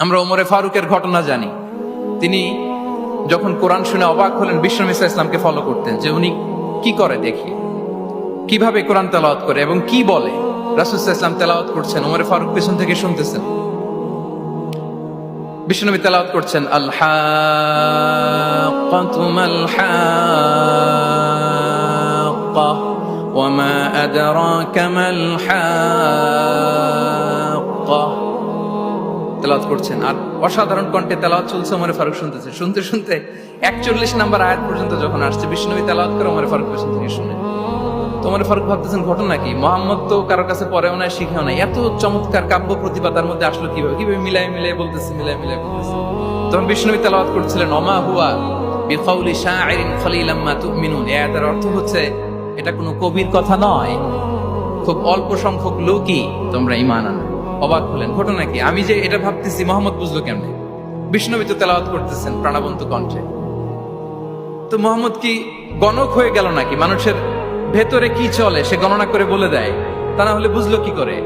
আমরা ওমরে ফারুকের ঘটনা জানি তিনি যখন কোরআন শুনে অবাক হলেন বিশ্বমিসা ইসলামকে ফলো করতেন যে উনি কি করে দেখি কিভাবে কোরআন তেলাওয়াত করে এবং কি বলে রাসুলসাহ ইসলাম তেলাওয়াত করছেন ওমরে ফারুক পেছন থেকে শুনতেছেন বিষ্ণুনবী তেলাওয়াত করছেন আল্লাহ وما أدراك ما الحاقة তেলাওয়াত করছেন। আর অসাধারণ কণ্ঠে তেলাওয়াত চলছে ওমরে ফারুক শুনতেছে। শুনতে শুনতে একচল্লিশ নাম্বার আয়াত পর্যন্ত যখন আসছে বিষ্ণুবী তেলাওয়াত করে ওমরে ফারুক পেছন থেকে শুনে। তোমার ফারুক ভাবতেছেন, ঘটনা কি? মোহাম্মদ তো কারোর কাছে পড়েও নাই, শিখেও নাই। এত চমৎকার কাব্য প্রতিভা তার মধ্যে আসলো কীভাবে? কীভাবে মিলাই মিলাই বলতেছে, মিলাই মিলাই বলতেছে। তখন বিষ্ণুবী তেলাওয়াত করছিলেন, অমা হুয়া বিকাউলি শাআইরিন খলিলাম্মা তুমিনুন। এই আয়াতের অর্থ হচ্ছে, এটা কোনো কবির কথা নয়। খুব অল্প সংখ্যক লোকই তোমরা ইমান আনো। অবাক হলেন। ঘটনা কি? আমি যে এটা ভাবতেছি, মোহাম্মদ বুঝলো কেমনে? বিষ্ণবী তো তেলাওয়াত করতেছেন প্রাণবন্ত কণ্ঠে। তো মোহাম্মদ কি গণক হয়ে গেল নাকি? মানুষের ভেতরে কি চলে, সে গণনা করে বলে দেয়। তা না হলে বুঝলো কি করে?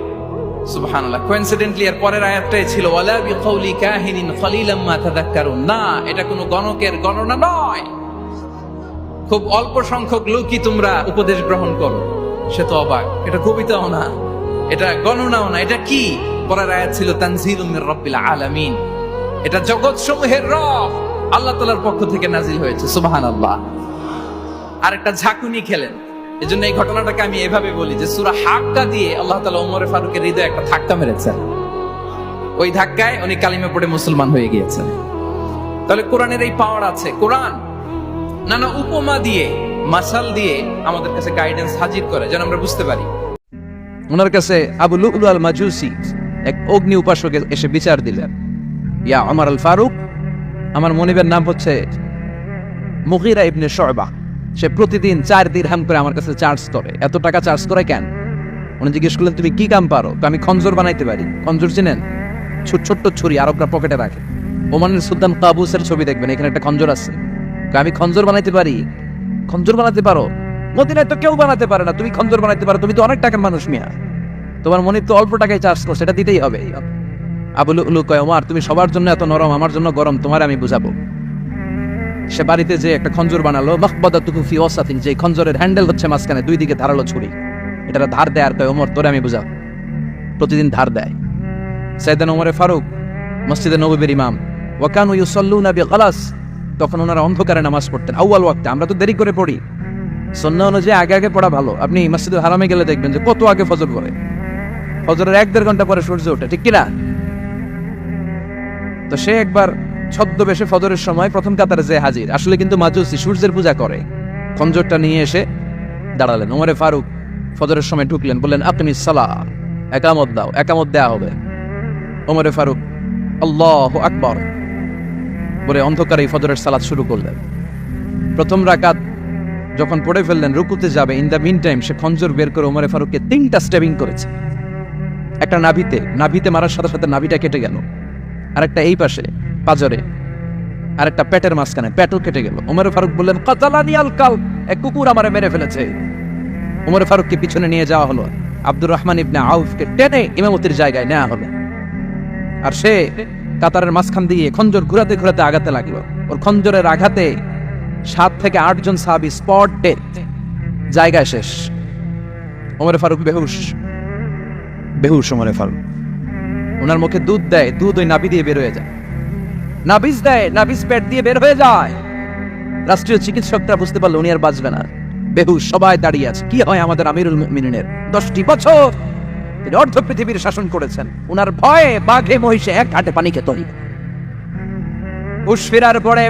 পরের ছিল না, এটা কোনো গণকের গণনা নয়। খুব অল্প সংখ্যক লোকই তোমরা উপদেশ গ্রহণ করো। সে তো অবাক, এটা কবিতাও না। এটা গণনাও না, এটা কি? পরের আয়াত ছিল, তানজিলুম মির রাব্বিল আলামিন। এটা জগৎ সমূহের রব আল্লাহ তাআলার পক্ষ থেকে নাজিল হয়েছে সুবাহান আল্লাহ আর একটা ঝাঁকুনি খেলেন। এই জন্য এই ঘটনাটাকে আমি এভাবে বলি যে, সুরা হাক্কা দিয়ে আল্লাহ তাআলা ওমরে ফারুকের হৃদয়ে একটা ধাক্কা মেরেছেন। ওই ধাক্কায় উনি কালিমে পড়ে মুসলমান হয়ে গিয়েছেন। তাহলে কোরআনের এই পাওয়ার আছে। কোরআন নানা উপমা দিয়ে, মাসাল দিয়ে আমাদের কাছে গাইডেন্স হাজির করে। যেন আমরা বুঝতে পারি ওনার কাছে আবু লুকলু আল মাজুসি এক অগ্নি উপাসক এসে বিচার দিলেন। ইয়া আমার আল ফারুক আমার মনিবের নাম হচ্ছে মুগিরা ইবনে শয়বা সে প্রতিদিন চার দিরহাম করে আমার কাছে চার্জ করে। এত টাকা চার্জ করে কেন? উনি জিজ্ঞেস করলেন, তুমি কি কাম পারো? আমি খঞ্জর বানাইতে পারি। খঞ্জর চিনেন? ছোট ছোট্ট ছুরি আরবরা পকেটে রাখে। ওমানের সুলতান কাবুসের ছবি দেখবেন, এখানে একটা খঞ্জর আছে। আমি খঞ্জর বানাইতে পারি? খঞ্জর বানাতে পারো? মদিনায় তো কেউ বানাতে পারে না, তুমি খঞ্জর বানাতে পারো, তুমি তো অনেক টাকার মানুষ মিয়া। তোমার মনে তো অল্প টাকায় চার্জ করছে সেটা দিতেই হবে। আবুল উলু কয়, ওমার, তুমি সবার জন্য এত নরম, আমার জন্য গরম, তোমার আমি বুঝাবো। সে বাড়িতে যে একটা খঞ্জর বানালো মকবদা তুকুফি ওসাতিন যে খঞ্জরের হ্যান্ডেল হচ্ছে মাঝখানে, দুই দিকে ধারালো ছুরি। এটা ধার দেয় আর কয়, ওমর, তোরে আমি বুঝাবো। প্রতিদিন ধার দেয়। সাইদান ওমরে ফারুক, মসজিদে নবীর ইমাম ওয়াকানু ইউসাল্লুনা বিগালাস তখন ওনারা অন্ধকারে নামাজ পড়তেন, আউয়াল ওয়াক্তে, আমরা তো দেরি করে পড়ি। সন্না অনুযায়ী আগে আগে পড়া ভালো। আপনি মসজিদে হারামে গেলে দেখবেন যে কত আগে ফজর পড়ে। ফজরের এক দেড় ঘণ্টা পরে সূর্য ওঠে, ঠিক কিনা? তো সে একবার ছদ্মবেশে ফজরের সময় প্রথম কাতারে যে হাজির, আসলে কিন্তু মাজুসি সূর্যের পূজা করে। খঞ্জরটা নিয়ে এসে দাঁড়ালেন। ওমরে ফারুক ফজরের সময় ঢুকলেন, বললেন আপনি সালা একামত দাও, একামত দেয়া হবে। ওমরে ফারুক, আল্লাহ আকবর। বলে অন্ধকারে ফজরের সালাত শুরু করলেন। প্রথম রাকাত যখন পড়ে ফেললেন, রুকুতে যাবে ইন দ্য মিন টাইম সে খঞ্জর বের করে ওমরে ফারুককে তিনটা স্টেবিং করেছে। একটা নাভিতে নাভিতে মারার সাথে সাথে নাভিটা কেটে গেল। আর একটা এই পাশে, পাজরে আর একটা পেটের মাঝখানে, পেটও কেটে গেল। ওমরে ফারুক বললেন, কাতালানি আল কাল এক কুকুর আমারে মেরে ফেলেছে। ওমরে ফারুককে পিছনে নিয়ে যাওয়া হলো। আব্দুর রহমান ইবনে আউফকে টেনে ইমামতির জায়গায় নেওয়া হলো। আর সে কাতারের মাঝখান দিয়ে খঞ্জর ঘুরাতে ঘুরাতে আগাতে লাগল। ওর খঞ্জরের আঘাতে সাত থেকে আটজন সাহাবি স্পট ডেথ জায়গায় শেষ। ওমরে ফারুক বেহুশ। বেহুশ ওমরে ফারুক। ওনার মুখে দুধ দেয় দুধ ওই নাভি দিয়ে বের হয়ে যায়। নাভিজ দেয় নাভিজ পেট দিয়ে বের হয়ে যায়। রাষ্ট্রীয় চিকিৎসকরা বুঝতে পারল উনি আর বাঁচবে না। বেহুশ সবাই দাঁড়িয়ে আছে। কি হয় আমাদের আমিরুল মিনিনের দশটি বছর তিনি অর্ধ পৃথিবীর শাসন করেছেন। উনার ভয়ে বাঘে মহিষে এক ঘাটে পানি খেত। হুশ ফেরার পরে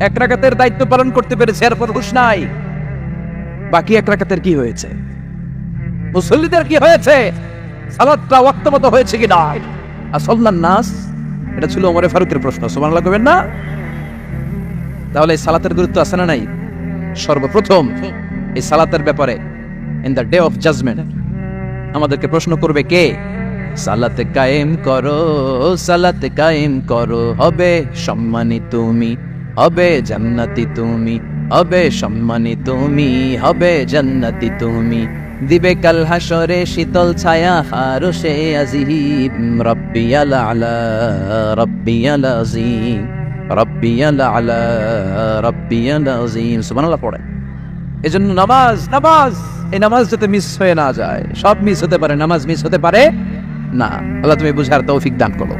এক রাকাতের দায়িত্ব পালন করতে পেরেছে, এরপর হুশ নাই। বাকি এক রাকাতের কি হয়েছে? মুসল্লিদের কি হয়েছে? সালাদটা ওয়াক্ত মতো হয়েছে কি না আসল্লান নাস? এটা ছিল ওমরে ফারুকের প্রশ্ন, সুবহানাল্লাহ কবেন না? তাহলে এই সালাতের গুরুত্ব আছে না নাই? সর্বপ্রথম, এই সালাতের ব্যাপারে in the day of judgment আমাদেরকে প্রশ্ন করবে কে? সালাতে কায়েম করো, সালাতে কায়েম করো, হবে সম্মানী তুমি। হবে জান্নাতি তুমি, হবে সম্মানী তুমি, হবে জান্নাতি তুমি। দিবে কাল হাসরে শীতল ছায়া হারসে আজিম রব্বিয়াল আলা, রব্বিয়াল আজিম, রব্বিয়াল আলা, রব্বিয়াল আজিম। সুবহানাল্লাহ, পড়ে। এজন্য নামাজ নামাজ, এই নামাজ যাতে মিস হয়ে না যায়, সব মিস হতে পারে, নামাজ মিস হতে পারে না। আল্লাহ তুমি বুঝার তৌফিক দান করো।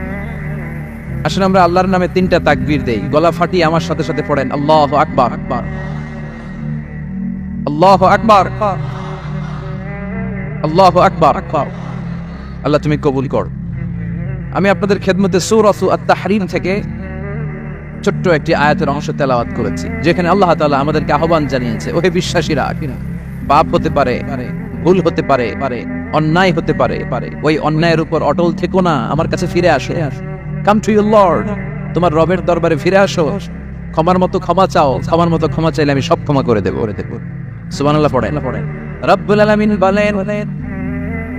আসলে আমরা আল্লাহর নামে তিনটা তাকবীর দেই। গলা ফাটিয়ে আমার সাথে সাথে পড়েন, আল্লাহ আকবার। আকবার আল্লাহ আকবার। আল্লাহ আকবার। আকবার আল্লাহ তুমি কবুল কর। আমি আপনাদের খেদমতে সূরাতু আত-তাহরিম থেকে ছোট্ট একটি আয়াতের অংশ তেলাওয়াত করেছি, যেখানে আল্লাহ তাআলা আমাদেরকে আহ্বান জানিয়েছে, ওহে বিশ্বাসীরা, পাপ হতে পারে, ভুল হতে পারে, অন্যায় হতে পারে পারে ওই অন্যায়ের উপর অটল থেকো না, আমার কাছে ফিরে আসে আসো। কাম টু ইউর লর্ড তোমার রবের দরবারে ফিরে আসো। ক্ষমার মতো ক্ষমা চাও। ক্ষমার মতো ক্ষমা চাইলে আমি সব ক্ষমা করে দেবো। সুবহানাল্লাহ পড়েন। রব্বুল আলামিন বলেন,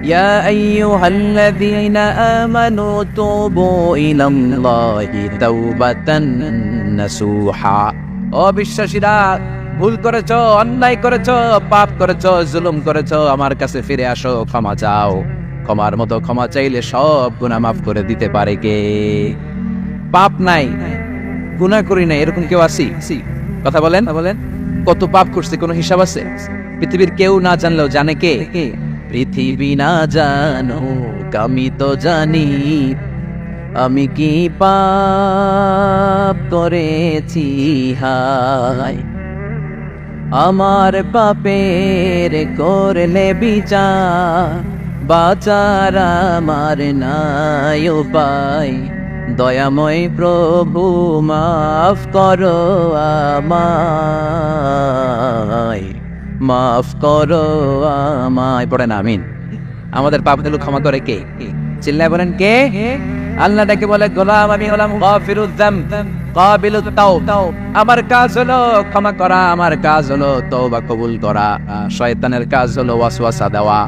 ইয়া আইয়ুহাল্লাযীনা আমানু তুবু ইলাল্লাহি তাওবাতান নাসুহা। ও বিশ্বাসীরা, ভুল করেছ, অন্যায় করেছ, পাপ করেছ, জুলুম করেছ, আমার কাছে ফিরে আসো, ক্ষমা চাও। ক্ষমার মতো ক্ষমা চাইলে সব গুনাহ মাফ করে দিতে পারে কে? পাপ নাই। গুনাহ করি নাই এরকম কেউ আসি কথা বলেন। বলেন। কত পাপ করছে কোনো হিসাব আছে? পৃথিবীর কেউ না জানলেও জানে কে? পৃথিবী না জানো আমি তো জানি আমি কি পাপ করেছি? হায়। আমার পাপের করলে বিচার বাচার আমার নাই উপায় দয়াময় প্রভু মাফ করো আমায়। মাফ করো আমায়। পড়েন আমিন। আমাদের পাপগুলো ক্ষমা করে কে? চিল্লায় বলেন কে? আল্লাহ ডাকে বলে গোলাম আমি হলাম গাফিরুদ যাম কাবিলুত তাওব আমার কাজ হলো ক্ষমা করা, আমার কাজ হলো তওবা কবুল করা, শয়তানের কাজ হলো ওয়াসওয়াসা দেওয়া,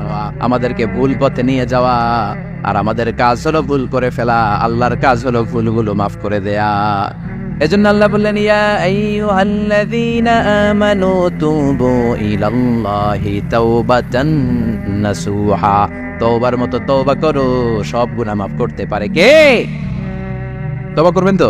আমাদেরকে ভুল পথে নিয়ে যাওয়া, আর আমাদের কাজ হলো ভুল করে ফেলা, আল্লাহর কাজ হলো ভুলগুলো মাফ করে দেয়া। এজন্য আল্লাহ বললেন, ইয়া আইয়ুহাল্লাযীনা আমানু তুবু ইলাল্লাহি তাওবাতান নাসুহা। তওবার মতো তওবা করো, সব গুনাহ মাফ করতে পারে কে? তওবা করবেন তো?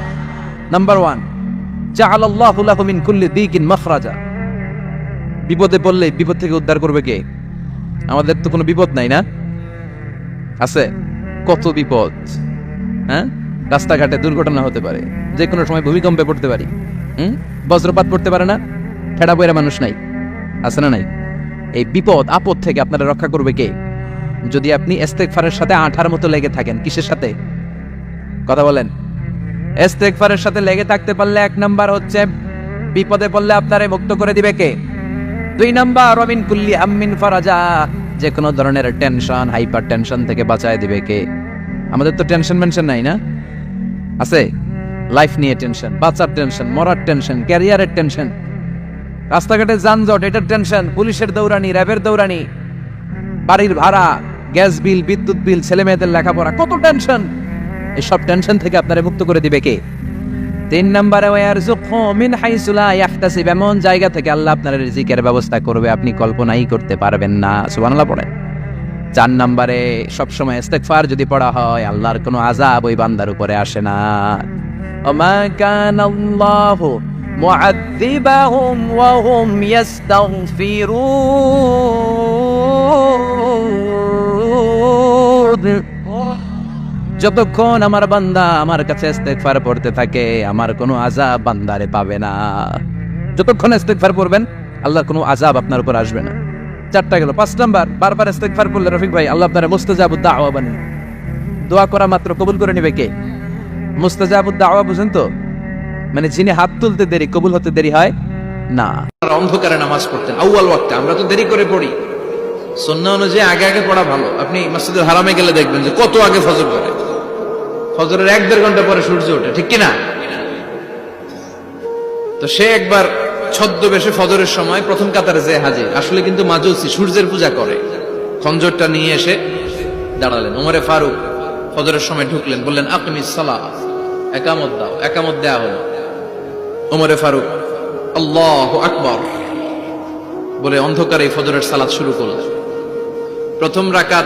নাম্বার ওয়ান জাআলাল্লাহু লাহু মিন কুল্লি দিকিন মাখরাজা। বিপদে পড়লে বিপদ থেকে উদ্ধার করবে কে? আমাদের তো কোনো বিপদ নাই না? আছে? কত বিপদ? হ্যাঁ? রাস্তাঘাটে দুর্ঘটনা হতে পারে। যে কোনো সময় ভূমিকম্পে পড়তে পারি। হুম? বজ্রপাত পড়তে পারে না? খেড়া বইরা মানুষ নাই। আছে না নাই? এই বিপদ, আপদ থেকে আপনারা রক্ষা করবে কে? যদি আপনি এস্তেকফারের সাথে আঠার মতো লেগে থাকেন, কিসের সাথে? কথা বলেন। এস্তেকফারের সাথে লেগে থাকতে পারলে এক নাম্বার হচ্ছে বিপদে পড়লে আপনারে মুক্ত করে দিবে কে? দুই নাম্বার রবিন কুল্লি আম্মিন ফরাজা, যে কোনো ধরনের টেনশন, হাইপার টেনশন থেকে বাঁচায় দিবে কে? আমাদের তো টেনশন মেনশন নাই না? আছে? লাইফ নিয়ে টেনশন বাচ্চার টেনশন, মরার টেনশন, ক্যারিয়ারের টেনশন, রাস্তাঘাটে যানজট, এটার টেনশন, পুলিশের দৌড়ানি, র্যাবের দৌড়ানি, বাড়ির ভাড়া, গ্যাস বিল, বিদ্যুৎ বিল ছেলে মেয়েদের লেখাপড়া, কত টেনশন? এই সব টেনশন থেকে আপনারা মুক্ত করে দিবে কে? তিন নম্বরে মিন হাইসু লা ইয়াহতাসিব, এমন জায়গা থেকে আল্লাহ আপনার রিজিকের ব্যবস্থা করবে, আপনি কল্পনাই করতে পারবেন না। সুবহানাল্লাহ পড়েন। চার নম্বরে, সবসময় ইস্তেগফার যদি পড়া হয়, আল্লাহর কোনো আযাব ওই বান্দার উপরে আসে না। ওমা কানাল্লাহু মুআদ্দিবাহুম ওয়া হুম ইস্তাগফিরুন যতক্ষণ আমার বান্দা আমার কাছে ইস্তেগফার পড়তে থাকে, আমার কোনো আজাব বান্দারে পাবে না। যতক্ষণ ইস্তেগফার পড়বেন আল্লাহ কোনো আজাব আপনার উপর আসবে না। চারটা গেল, পাঁচ নাম্বার, বারবার ইস্তেগফার করলে রফিক ভাই, আল্লাহ আপনারা মুস্তাজাবুদ দাওয়া বানান দোয়া করা মাত্র কবুল করে নেবে কে? মুস্তাজাবুদ দাওয়া বুঝেন তো? মানে যিনি হাত তুলতে দেরি, কবুল হতে দেরি হয় না। অন্ধকারে নামাজ পড়তেন, আউয়াল ওয়াক্তে, আমরা তো দেরি করে পড়ি। সন্না অনুযায়ী আগে আগে পড়া ভালো। আপনি মসজিদের হারামে গেলে দেখবেন যে কত আগে ফজর করে। ফজরের এক দেড় ঘণ্টা পরে সূর্য ওঠে, ঠিক কিনা? তো সে একবার ছদ্মবেশে ফজরের সময় প্রথম কাতারে যে হাজির। আসলে কিন্তু মাজুসি সূর্যের পূজা করে। খঞ্জরটা নিয়ে এসে দাঁড়ালেন। ওমরে ফারুক ফজরের সময় ঢুকলেন, বললেন আপনি সালা একামত দাও, একামত দেয়া হলো। ওমরে ফারুক, আল্লাহ আকবর। বলে অন্ধকারে ফজরের সালাত শুরু করলেন। প্রথম রাকাত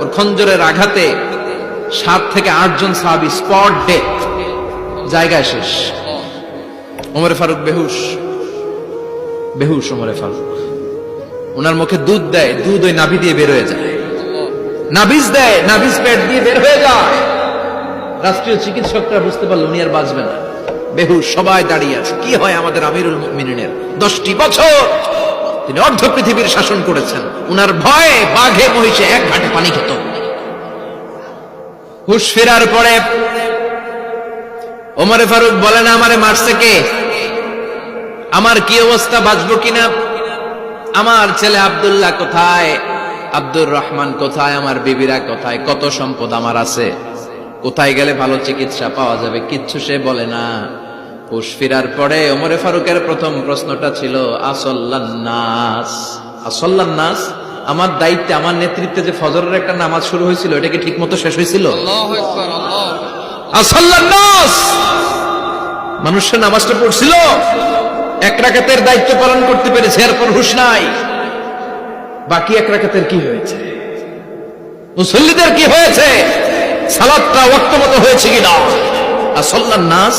ওর খঞ্জরের আঘাতে সাত থেকে আটজন সাহাবি স্পট ডেথ। জায়গায় শেষ। ওমরে ফারুক বেহুশ। বেহুশ ওমরে ফারুক। ওনার মুখে দুধ দেয়, দুধ ওই নাভি দিয়ে বের হয়ে যায়। নাভিজ দেয়, নাভিজ পেট দিয়ে বের হয়ে যায়। রাষ্ট্রীয় চিকিৎসকরা বুঝতে পারল উনি আর বাঁচবে না। বেহুশ সবাই দাঁড়িয়ে আছে। কি হয় আমাদের আমিরুল মিনিনের দশটি বছর তিনি অর্ধ পৃথিবীর শাসন করেছেন। উনার ভয়ে বাঘে, মহিষে এক ঘাটে পানি খেত। হুশ ফেরার পরে ওমরে ফারুক বলেন, আমারে মারছে কে? আমার কি অবস্থা? বাঁচবো কিনা? আমার ছেলে আব্দুল্লাহ কোথায়? আব্দুর রহমান কোথায়? আমার বিবিরা কোথায়? কত সম্পদ আমার আছে? কোথায় গেলে ভালো চিকিৎসা পাওয়া যাবে? কিচ্ছু সে বলে না। হুশ ফিরার পরে ওমরে ফারুকের প্রথম প্রশ্নটা ছিল আসল্লান্নাস আসল্লান্নাস আমার দায়িত্বে আমার নেতৃত্বে যে ফজরের একটা নামাজ শুরু হয়েছিল এটা কি ঠিক মতো শেষ হয়েছিল? আসল্লান্নাস মানুষের নামাজটা পড়ছিল। এক রাকাতের দায়িত্ব পালন করতে পেরেছে এরপর হুশ নাই। বাকি এক রাকাতের কি হয়েছে? মুসল্লিদের কি হয়েছে? সালাদটা ওয়াক্ত মতো হয়েছে কিনা? আসল্লান নাস?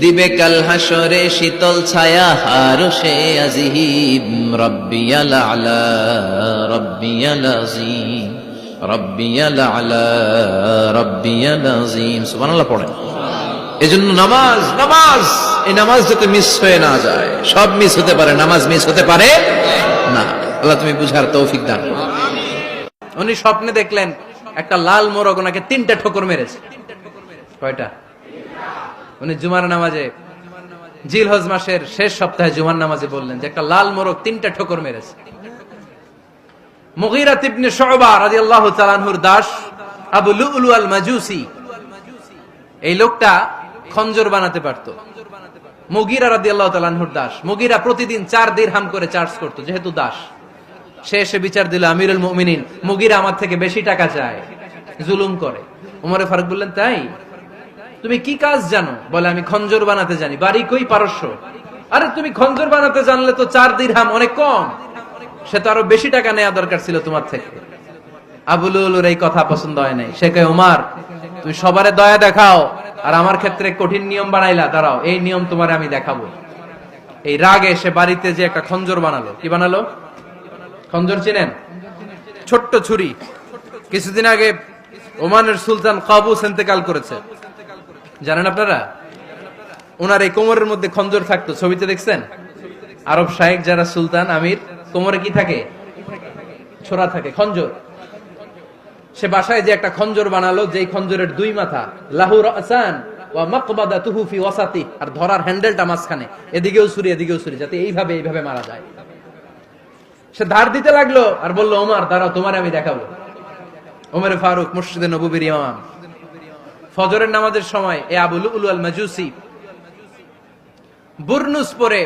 দিবে কাল হাসরে শীতল ছায়া হার সে আজিম। রব্বিয়াল আলা, রব্বিয়াল আজিম, রব্বিয়াল আলা, রব্বিয়াল আজিম। সুবহানাল্লাহ পড়েন। এজন্য নামাজ নামাজ, এই নামাজ যাতে মিস হয়ে না যায়, সব মিস হতে পারে, নামাজ মিস হতে পারে না। আল্লাহ তুমি বুঝার তৌফিক দান। উনি স্বপ্নে দেখলেন, একটা লাল মোরগ ওনাকে তিনটা ঠোকর মেরেছে। কয়টা? উনি জুমার নামাজে, জিল হজ মাসের শেষ সপ্তাহে জুমার নামাজে বললেন যে একটা লাল মোরগ তিনটা ঠোকর মেরেছে। মুগিরা তিবনে শুবা রাদিয়াল্লাহু তাআলাহুর দাস, আবু লুলু আল মাজুসি। এই লোকটা খঞ্জর বানাতে পারতো। মুগিরা রাদিয়াল্লাহু তাআলাহুর দাস। মুগিরা প্রতিদিন চার দিরহাম করে চার্জ করতো, যেহেতু দাস। সে এসে বিচার দিল, আমিরুল মুমিনিন, মুগিরা আমার থেকে বেশি টাকা চায়। জুলুম করে। উমরে ফারুক বললেন, তাই? তুমি কি কাজ জানো? বলে, আমি খঞ্জর বানাতে জানি। বাড়ি কই? পারস্য। আরে, তুমি খঞ্জর বানাতে জানলে তো চার দিরহাম অনেক কম। সে তো আরও বেশি টাকা নেওয়া দরকার ছিল তোমার থেকে। আবুলুর এই কথা পছন্দ হয় নাই। সে কয় উমার তুমি সবারে দয়া দেখাও আর আমার ক্ষেত্রে কঠিন নিয়ম বানাইলা। দাঁড়াও, এই নিয়ম তোমার আমি দেখাবো। এই রাগে সে বাড়িতে যে একটা খঞ্জর বানালো। কি বানালো? খঞ্জর চিনেন? ছোট্ট ছুরি। কিছুদিন আগে ওমানের সুলতান কাবুস ইন্তেকাল করেছে। জানেন আপনারা? ওনার এই কোমরের মধ্যে খঞ্জর থাকতো, ছবিতে দেখছেন? আরব শাহেক যারা সুলতান, আমির, কোমরে কি থাকে? ছোড়া থাকে, খঞ্জর। সে বাসায় যে একটা খঞ্জর বানালো, যেই খঞ্জরের দুই মাথা লাহুর আর ধরার হ্যান্ডেলটা মাঝখানে, এদিকেও ছুরি এদিকেও ছুরি, যাতে এইভাবে এইভাবে মারা যায়। সে ধার দিতে লাগল, আর বলল, ওমার, দাঁড়াও, তোমার আমি দেখাবো। ওমরে ফারুক মুর্শিদে নবুবির ইমাম। ফজরের নামাজের সময় এ আবুল উল আল মাজুসি বুরনুস পরে,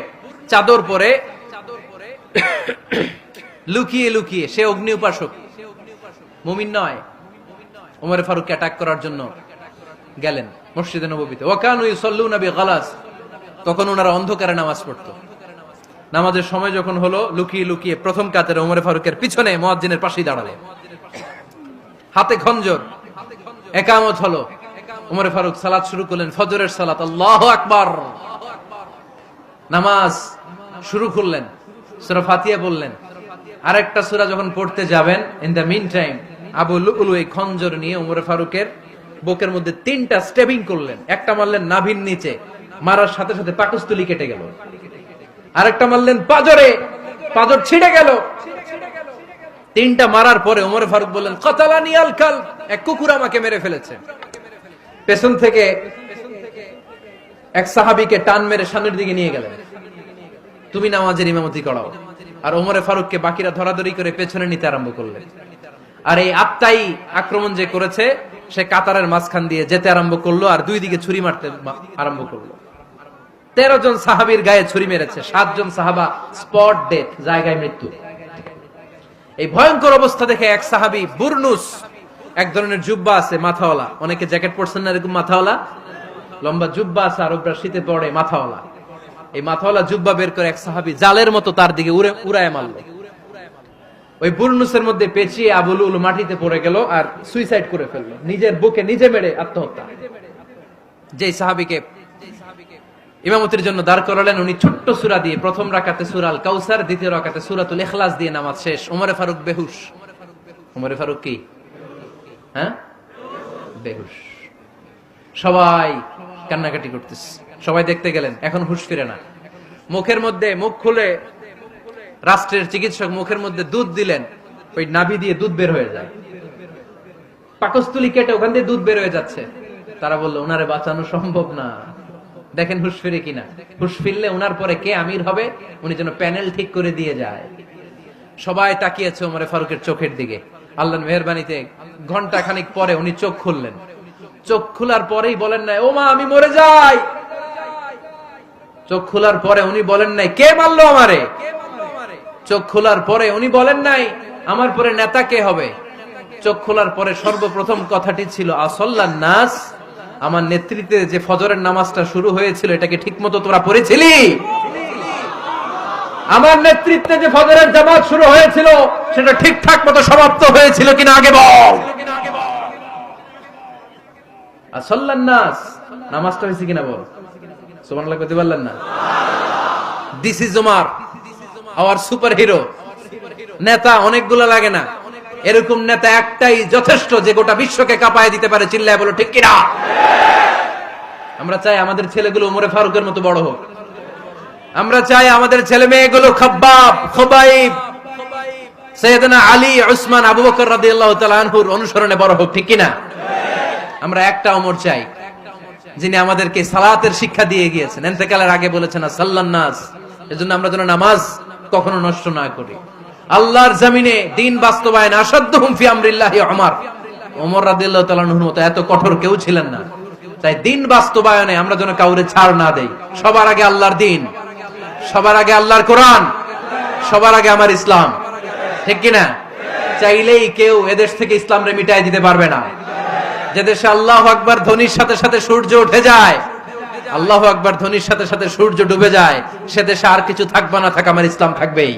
চাদর পরে, লুকিয়ে লুকিয়ে, সে অগ্নি উপাসক, মুমিন নয় ওমরে ফারুককে অ্যাটাক করার জন্য গেলেন মসজিদে নবীতে ওয়াকানু ইউসাল্লুনা বিগালাস, তখন ওনারা অন্ধকারে নামাজ পড়তো। নামাজের সময় যখন হলো, লুকিয়ে লুকিয়ে প্রথম কাতারে ওমরে ফারুকের পিছনে মুয়াজ্জিনের পাশেই দাঁড়ালে। হাতে খঞ্জর, একামত হলো। উমরে ফারুক সালাত শুরু করলেন, ফজরের সালাত, আল্লাহ আকবার। নামাজ শুরু করলেন, সুরা ফাতিয়া বললেন আরেকটা সুরা যখন পড়তে যাবেন in the meantime Abu Lulu এই খঞ্জর নিয়ে উমরে ফারুকের বুকের মধ্যে তিনটা স্টেবিং করলেন। একটা মারলেন নাভির নিচে, মারার সাথে সাথে পাকস্থলী কেটে গেল। আরেকটা মারলেন পাজরে, পাজর ছিঁড়ে গেল। তিনটা মারার পরে ওমর ফারুক বললেন, কতালানি আলকাল এক কুকুর আমাকে মেরে ফেলেছে। পেছন থেকে এক সাহাবিকে টান মেরে সামনের দিকে নিয়ে গেলেন। তুমি নামাজের ইমামতি করাও। আর ওমরে ফারুককে বাকিরা ধরাধরি করে পেছনে নিতে আরম্ভ করলেন। আর এই আত্মাই আক্রমণ যে করেছে, সে কাতারের মাঝখান দিয়ে যেতে আরম্ভ করল আর দুই দিকে ছুরি মারতে আরম্ভ করল। তেরো জন সাহাবির গায়ে ছুরি মেরেছে সাতজন সাহাবা স্পট ডেথ, জায়গায় মৃত্যু। এই ভয়ঙ্কর অবস্থা দেখে এক সাহাবি বুরনুস এক ধরনের জুব্বা আছে, মাথাওয়ালা। অনেকে জ্যাকেট পরছেন না এরকম মাথাওয়ালা? লম্বা জুব্বা আছে আরবরা শীতে পড়ে মাথাওয়ালা। এই মাথাওয়ালা জুব্বা বের করে এক সাহাবি জালের মতো তার দিকে উড়ে উড়ায় মারলো। ওই বুরনুসের মধ্যে পেঁচিয়ে আবুল উল মাটিতে পড়ে গেল আর সুইসাইড করে ফেলল। নিজের বুকে নিজে মেরে আত্মহত্যা। যে সাহাবিকে ইমামতির জন্য দাঁড় করালেন, উনি ছোট্ট সুরা দিয়ে প্রথম রাকাতে সুরাল কাউসার, দ্বিতীয় রাকাতে সুরাতুল ইখলাস দিয়ে নামাজ শেষ। ওমরে ফারুক বেহুশ। উমরে ফারুক কি? হ্যাঁ? বেহুশ। সবাই কান্নাকাটি করতেছে। সবাই দেখতে গেলেন, এখন হুশ ফিরে না। মুখের মধ্যে মুখ খুলে রাষ্ট্রের চিকিৎসক মুখের মধ্যে দুধ দিলেন, ওই নাভি দিয়ে দুধ বের হয়ে যায়। পাকস্থলী কেটে ওখান দিয়ে দুধ বের হয়ে যাচ্ছে। তারা বলল, ওনারে বাঁচানো সম্ভব না। দেখেন হুশ ফিরে কিনা। হুশ ফিরলে ওনার পরে কে আমির হবে? উনি যেন প্যানেল ঠিক করে দিয়ে যায়। সবাই তাকিয়েছে ওমরে ফারুকের চোখের দিকে। আল্লাহর মেহরবানিতে ঘণ্টা খানিক পরে উনি চোখ খুললেন। চোখ খোলার পরেই বলেন নাই ও মা আমি মরে যাই। চোখ খোলার পরে উনি বলেন নাই, কে মারলো আমারে? চোখ খোলার পরে উনি বলেন নাই, আমার পরে নেতা কে হবে? চোখ খোলার পরে সর্বপ্রথম কথাটি ছিল, আসল্লান নাস, আমার নেতৃত্বে যে ফজরের নামাজটা শুরু হয়েছিল, এটাকে ঠিকমতো তোরা পড়েছিলি? আমার নেতৃত্বে যে ফজরের জামাত শুরু হয়েছিল, সেটা ঠিকঠাক মতো সমাপ্ত হয়েছিল কিনা আগে বল। নেতা অনেকগুলো লাগে না। এরকম নেতা একটাই যথেষ্ট যে গোটা বিশ্বকে কাঁপায় দিতে পারে, চিল্লায় বলো, ঠিক কিনা? আমরা চাই আমাদের ছেলেগুলো উমরে ফারুকের মতো বড় হোক। আমরা চাই আমাদের ছেলে মেয়েগুলো আলী আবু বকর অনুসরণে বড় হোক, ঠিক কিনা? আমরা একটা ওমর চাই, যিনি আমাদেরকে সালাতের শিক্ষা দিয়ে গিয়েছেন। আগে বলেছেন সাল্লান নাস, এজন্য আমরা যেন নামাজ কখনো নষ্ট না করি। আল্লাহর জমিনে দিন বাস্তবায়ন আসাধ্য হুমফি আমরিল্লাহ আমার ওমর রাদিয়াল্লাহু তাআলা মতো এত কঠোর কেউ ছিলেন না। তাই দিন বাস্তবায়নে আমরা যেন কাউরে ছাড় না দেই। সবার আগে আল্লাহর দিন। সবার আগে আল্লাহর কোরআন, সবার আগে আমার ইসলাম। ঠিক কিনা? চাইলেই কেউ এদেশ থেকে ইসলাম রে মিটাই দিতে পারবে না। যে দেশে আল্লাহ আকবার ধ্বনির সাথে সাথে সূর্য উঠে যায়, আল্লাহ আকবার ধ্বনির সাথে সাথে সূর্য ডুবে যায়, সে দেশে আর কিছু থাকবে না, থাক আমার ইসলাম থাকবেই।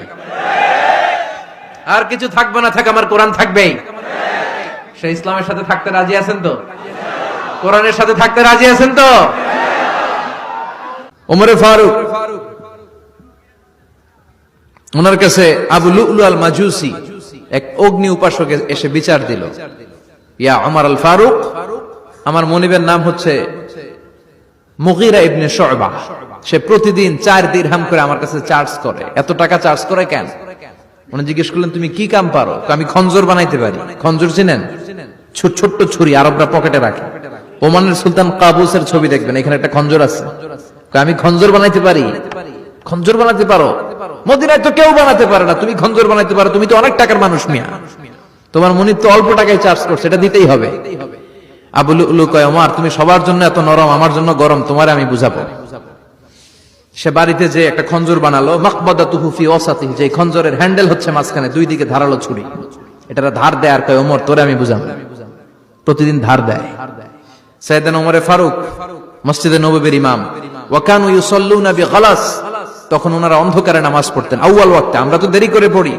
আর কিছু থাকবে না, থাক আমার কোরআন থাকবেই। সে ইসলামের সাথে থাকতে রাজি আছেন তো? কোরআনের সাথে থাকতে রাজি আছেন তো? ওমরে ফারুক ওনার কাছে আবু লুলু মাজুসি এক অগ্নি উপাসক এসে বিচার দিল। ইয়া আমার আল ফারুক আমার মনিবের নাম হচ্ছে মুগিরা ইবনে শয়বা সে প্রতিদিন চার দিরহাম করে আমার কাছে চার্জ করে। এত টাকা চার্জ করে কেন? উনি জিজ্ঞেস করলেন, তুমি কি কাম পারো? আমি খঞ্জর বানাইতে পারি। খঞ্জর চিনেন? ছোট ছোট্ট ছুরি আরবরা পকেটে রাখে। ওমানের সুলতান কাবুসের ছবি দেখবেন, এখানে একটা খঞ্জর আছে। আমি খঞ্জর বানাইতে পারি? খঞ্জর বানাতে পারো। মদিনায় তো কেউ বানাতে পারে না। তুমি খঞ্জর বানাইতে পারো। তুমি তো অনেক টাকার মানুষ মিয়া। তোমার মনির তো অল্প টাকায় চার্জ করছে, এটা দিতেই হবে। আবুল কয়, ওমার, তুমি সবার জন্য এত নরম, আমার জন্য গরম, তোমার আমি বুঝাবো। সে বাড়িতে যে একটা খঞ্জর বানালো মকবদা তুহুফি অসাতি যে খঞ্জরের হ্যান্ডেল হচ্ছে মাঝখানে, দুই দিকে ধারালো ছুরি। এটা ধার দেয় আর কয়, ওমর, তোরে আমি বুঝাবো। প্রতিদিন ধার দেয়। সৈয়দান ওমরে ফারুক, মসজিদে নবীর ইমাম। ওয়াকানু ইউসাল্লুনা বিগালাস তখন ওনারা অন্ধকারে নামাজ পড়তেন। আউয়াল ওয়াক্তে, আমরা তো দেরি করে পড়ি।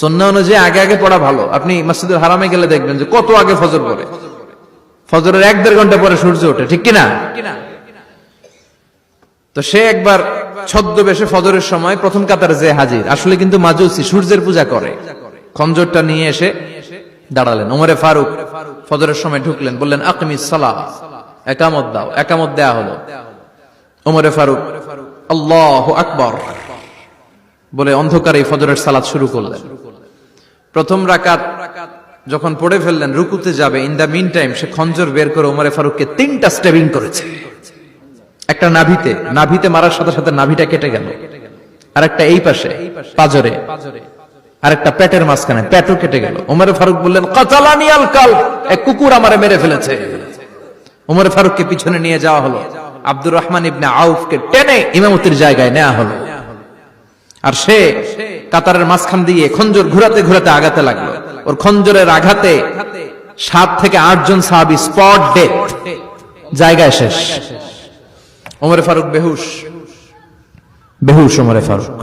সুন্নাহ অনুযায়ী আগে আগে পড়া ভালো। আপনি মসজিদের হারামে গেলে দেখবেন যে কত আগে ফজর পড়ে। ফজরের এক দেড় ঘণ্টা পরে সূর্য ওঠে, ঠিক কিনা? তো সে একবার ছদ্মবেশে ফজরের সময় প্রথম কাতারে যে হাজির, আসলে কিন্তু মাজুসি, সূর্যের পূজা করে। খঞ্জরটা নিয়ে এসে দাঁড়ালেন। ওমরে ফারুক ফজরের সময় ঢুকলেন, বললেন আকমি সালাহ, একামত দাও, একামত দেয়া হলো। ওমরে ফারুক আল্লাহ আকবর। বলে অন্ধকারে ফজরের সালাত শুরু করলেন। প্রথম রাকাত যখন পড়ে ফেললেন, রুকুতে যাবে ইন দা মিন টাইম সে খঞ্জর বের করে ওমরে ফারুককে তিনটা স্টেবিং করেছে। একটা নাভিতে নাভিতে মারার সাথে সাথে নাভিটা কেটে গেল। আর একটা এই পাশে, পাজরে আর একটা পেটের মাঝখানে পেটও কেটে গেল। ওমর ফারুক বললেন, কাতালানি আল কাল এক কুকুর আমারে মেরে ফেলেছে। ওমর ফারুককে পিছনে নিয়ে যাওয়া হলো। আব্দুর রহমান ইবনে আউফকে টেনে ইমামতির জায়গায় নেওয়া হলো। আর সে কাতারের মাঝখান দিয়ে খঞ্জর ঘুরাতে ঘুরাতে আগাতে লাগল। ওর খঞ্জরের আঘাতে সাত থেকে আটজন সাহাবি স্পট ডেথ জায়গায় শেষ। ওমরে ফারুক বেহুশ। বেহুশ ওমরে ফারুক।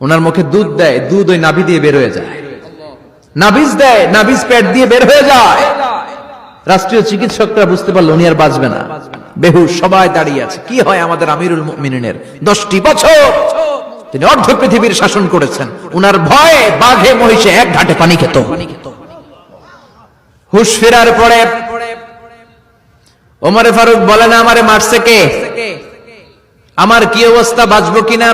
ওনার মুখে দুধ দেয়, দুধ ওই নাভি দিয়ে বের হয়ে যায়। নাভিজ দেয়, নাভিজ পেট দিয়ে বের হয়ে যায়। রাষ্ট্রীয় চিকিৎসকরা বুঝতে পারল উনি আর বাঁচবে না। বেহুশ সবাই দাঁড়িয়ে আছে। কি হয় আমাদের আমিরুল মুমিনিনের? দশটি বছর তিনি অর্ধ পৃথিবীর শাসন করেছেন। উনার ভয়ে বাঘে মহিষে এক ঘাটে পানি খেত। হুশ ফেরার পরে ওমরে ফারুক বলে না আমারে মারছে কে? আমার কি অবস্থা? বাঁচবো কিনা?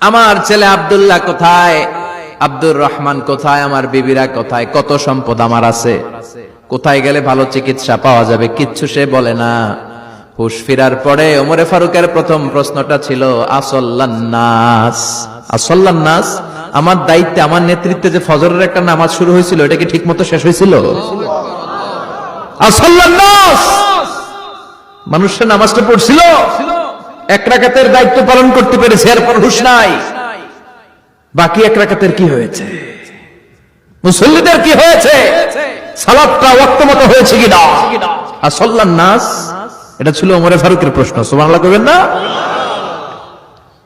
আমার ছেলে আব্দুল্লাহ কোথায়? আব্দুর রহমান কোথায়? আমার বিবিরা কোথায়? কত সম্পদ আমার আছে? কোথায় গেলে ভালো চিকিৎসা পাওয়া যাবে কিচ্ছু সে বলে না। হুশ ফিরার পরে ওমরে ফারুকের প্রথম প্রশ্নটা ছিল আসল্লান্নাস আসল্লান্নাস আমার দায়িত্বে, আমার নেতৃত্বে যে ফজরের একটা নামাজ শুরু হয়েছিল, এটা কি ঠিক মতো শেষ হয়েছিল? মানুষের নামাজটা পড়ছিল। এক রাকাতের দায়িত্ব পালন করতে পেরেছে, এরপর হুশ নাই। বাকি এক রাকাতের কি হয়েছে? মুসল্লিদের কি হয়েছে? সালাদটা ওয়াক্ত মতো হয়েছে কিনা? আসল্লান নাস, এটা ছিল ওমরে ফারুকের প্রশ্ন, সুবহানাল্লাহ কইবেন না?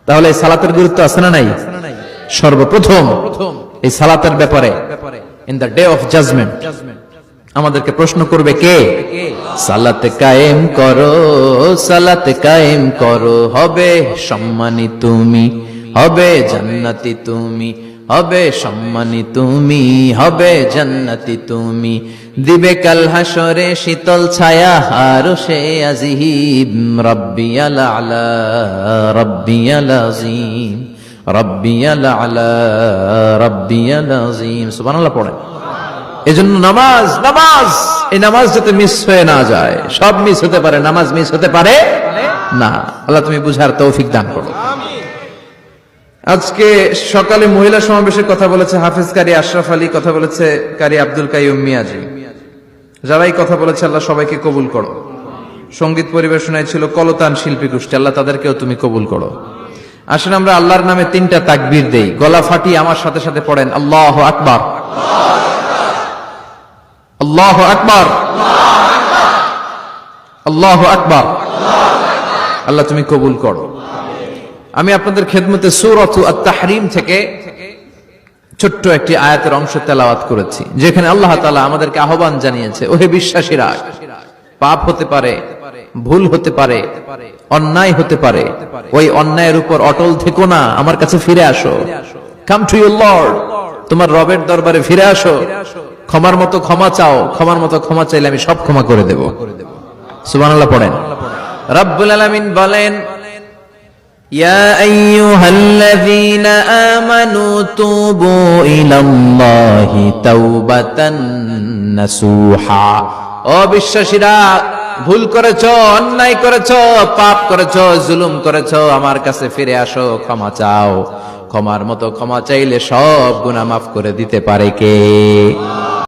তাহলে সালাতের গুরুত্ব আছে না নাই? সর্বপ্রথম এই সালাতের ব্যাপারে in the day of judgment আমাদেরকে প্রশ্ন করবে কে? সালাত কায়েম করো, সালাত কায়েম করো, হবে সম্মানী তুমি, হবে জান্নাতি তুমি হবে সম্মানী তুমি, হবে জান্নাতি তুমি। দিবে কাল হাসরে শীতল ছায়া, আর সে আজিহিব রব্বিয়াল আলা, রব্বিয়াল আজিম, রব্বিয়াল আলা, রব্বিয়াল আজিম। সুবহানাল্লাহ পড়েন এজন্য নামাজ নামাজ, এই নামাজ যাতে মিস হয়ে না যায়, সব মিস হতে পারে, নামাজ মিস হতে পারে না। আল্লাহ তুমি বুঝার তৌফিক দান করো। আজকে সকালে মহিলা সমাবেশের কথা বলেছে হাফিজ কারি আশরাফ আলী, কথা বলেছে কারি আব্দুল কাইম মিয়াজি। যারাই কথা বলেছে, আল্লাহ সবাইকে কবুল করো। সংগীত পরিবেশনায় ছিল কলতান শিল্পী গোষ্ঠী, আল্লাহ তাদেরকেও তুমি কবুল করো। আসলে আমরা আল্লাহর নামে তিনটা তাকবীর দেই। গলা ফাটিয়ে আমার সাথে সাথে পড়েন, আল্লাহ আকবার। আল্লাহ আকবার। আল্লাহ আকবার। আল্লাহ তুমি কবুল করো। আমি আপনাদের খেদমতে সুরত তাহরিম থেকে ছোট্ট একটি আয়াতের অংশ তেলাওয়াত করেছি যেখানে আল্লাহ তালা আমাদেরকে আহ্বান জানিয়েছে ওহে বিশ্বাসীরা পাপ হতে পারে ভুল হতে পারে অন্যায় হতে পারে ওই অন্যায়ের উপর অটল থেকো না আমার কাছে ফিরে আসো। কাম টু ইউর লর্ড তোমার রবের দরবারে ফিরে আসো। ক্ষমার মতো ক্ষমা চাও ক্ষমার মতো ক্ষমা চাইলে আমি সব ক্ষমা করে দেব। সুবহানাল্লাহ পড়েন। রব্বুল আলামিন বলেন يا أيها الذين آمنوا توبوا إلى الله توبة نصوحا ও বিশ্বাসীরা ভুল করেছো অন্যায় করেছো পাপ করেছো জুলুম করেছো আমার কাছে ফিরে আসো ক্ষমা চাও ক্ষমার মতো ক্ষমা চাইলে সব গুনাহ মাফ করে দিতে পারে কে